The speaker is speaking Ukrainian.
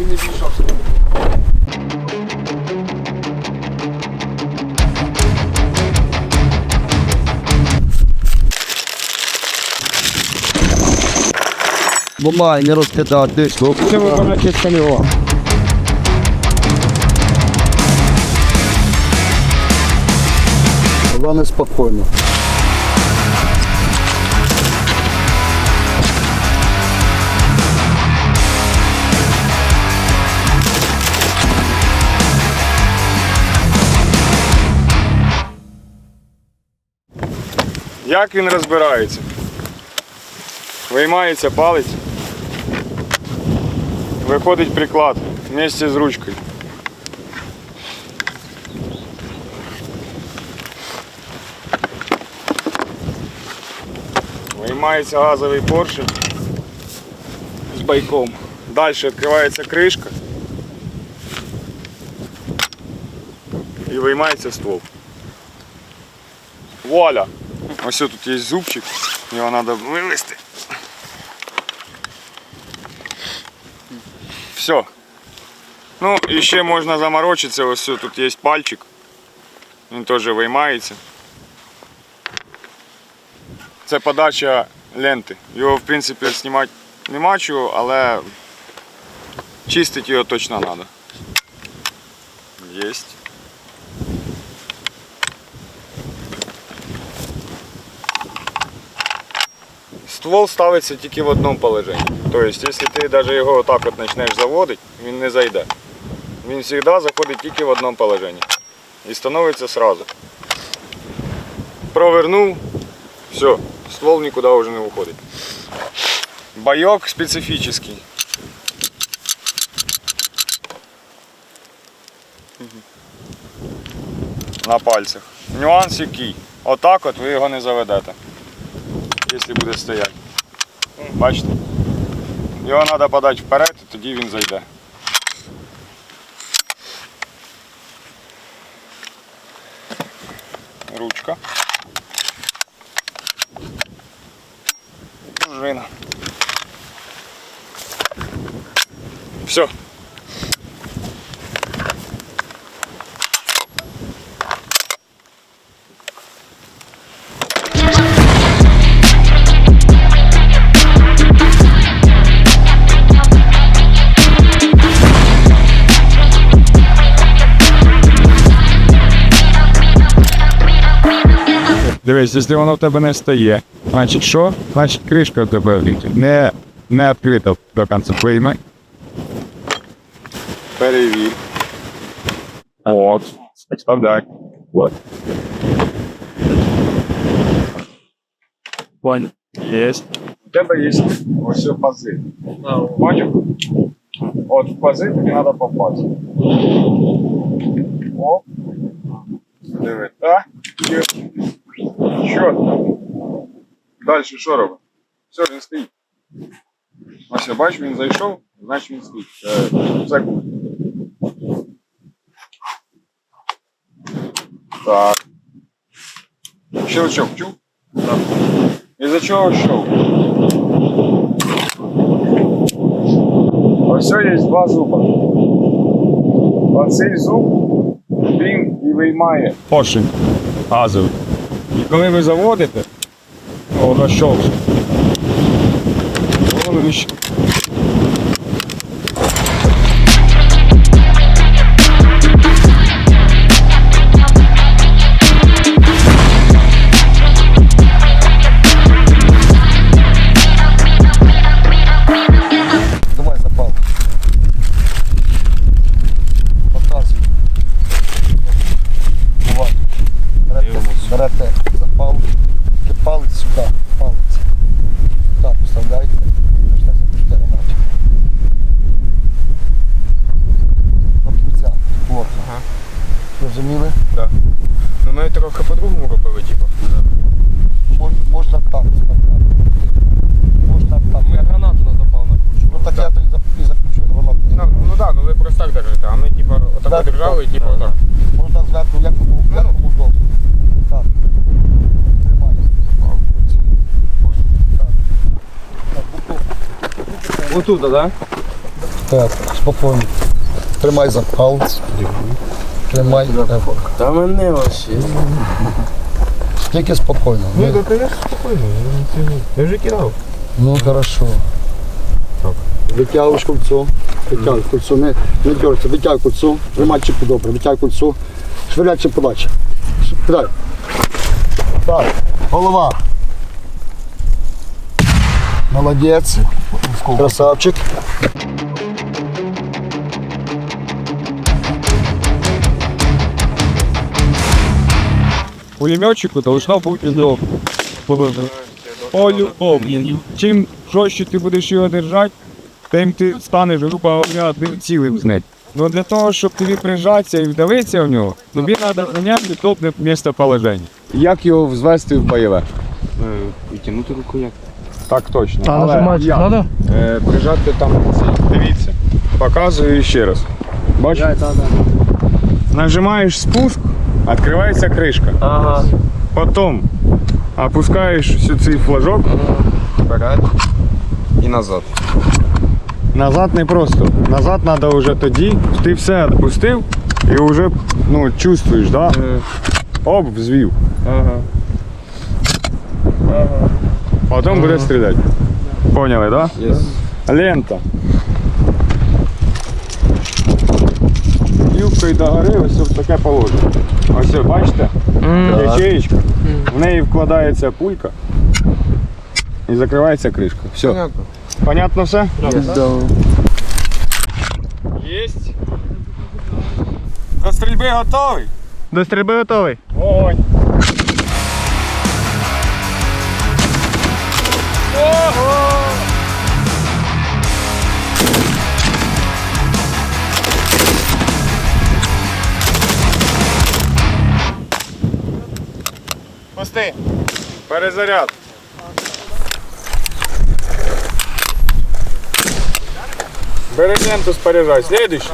Він не більшав. Бумай, не розкидати. Це виконати сканював. Головне спокійно. Як він розбирається? Виймається палець, виходить приклад вместе з ручкою. Виймається газовий поршень з байком. Далі відкривається кришка і виймається ствол. Вуаля! Ось тут є зубчик, його треба вивести. Все. Ну і ще можна заморочитися, ось тут є пальчик. Він теж виймається. Це подача ленти. Його в принципі знімати нема чого, але чистити його точно треба. Єсть. Ствол ставиться тільки в одному положенні. Тобто, якщо ти навіть його отак от почнеш заводити, він не зайде. Він завжди заходить тільки в одному положенні. І становиться сразу. Провернув, все, ствол нікуди вже не виходить. Байок специфічний. На пальцях. Нюанс який. Отак от ви його не заведете якщо буде стояти. Бачите? Його треба подати вперед, і тоді він зайде. Ручка. Пружина. Все. Дивись, якщо воно в тебе не стає, значить що? Значить кришка в тебе не, не відкрита до кінця. Приймай. Перевір. От. Вставляй. От. Понял. Єсть. У тебе є ось пази. Бачив? От в пази тобі треба попасти. Оп. Диви, так? Чітко. Далі що робимо? Все, він стоїть. Ось я бачу, він зайшов, значить він стоїть. Це кут. Так. Щелчок, чув? Так. Із-за чого щов? Ось є два зуба. Оцей зуб він і виймає. Поршень. Газовий. І коли ви заводите, воно щовше. Воно вище. Трохи по-другому робили, типу. Мож, можна так вставляти. Можна так. Ми гранату на запал накручували. Ну так я то і зап- і заключу гранату. Ну, ну так, ну ви просто так держите, а ми типу отако Так, держали і так, типу да, отак. Можна зверху, як кому, як кому удобно. Так. Тримай. Так. Так, букву. Отут, так? Так, спокійно. Тримай запал. Тримай. Та мене вообще. Тільки спокійно. Ну, Ну, конечно, я не тяну. Я вже кидав. ну хорошо. Витягуєш кольцо. Витягуєш кольцо. Не, не дергайся, витягуй кольцо. Тримай чіпу добре, витягуй кольцо. Швиряй чи подача. Кидай. Так, голова. Молодець. Красавчик. Пулеметчику должно бути льов. По-любому. Чим жорстче ти будеш його держати, тим ти станеш, грубо говоря, одним цілим з нею. Ну для того, щоб тобі прижатися і вдавитися в нього, тобі треба зайняти удобне місцеположення. Як його взвести в бойове? Відтягнути руку як? Так точно. А нажимати як? треба? Е, прижати там. Дивіться. Показую ще раз. Бачиш? Нажимаєш спуск, відкривається кришка. Ага. Потом опускаешь цей флажок. Вперед. І назад. Назад не просто. Назад треба вже тоді. Ти все відпустив і вже ну, чувствуєш, да? Оп, взвів. Ага. Потім буде стріляти. Поняли, да? Yes. Лента. Юбкою догори ось в таке положення. Ось, бачите? Ячеєчка. В неї вкладається пулька і закривається кришка. Все. Понятно. Понятно все? Да. Єсть. До стрільби готовий? До стрільби готовий. Ой. Пусти. Перезаряд. Бери ленту споряжай. Следующий.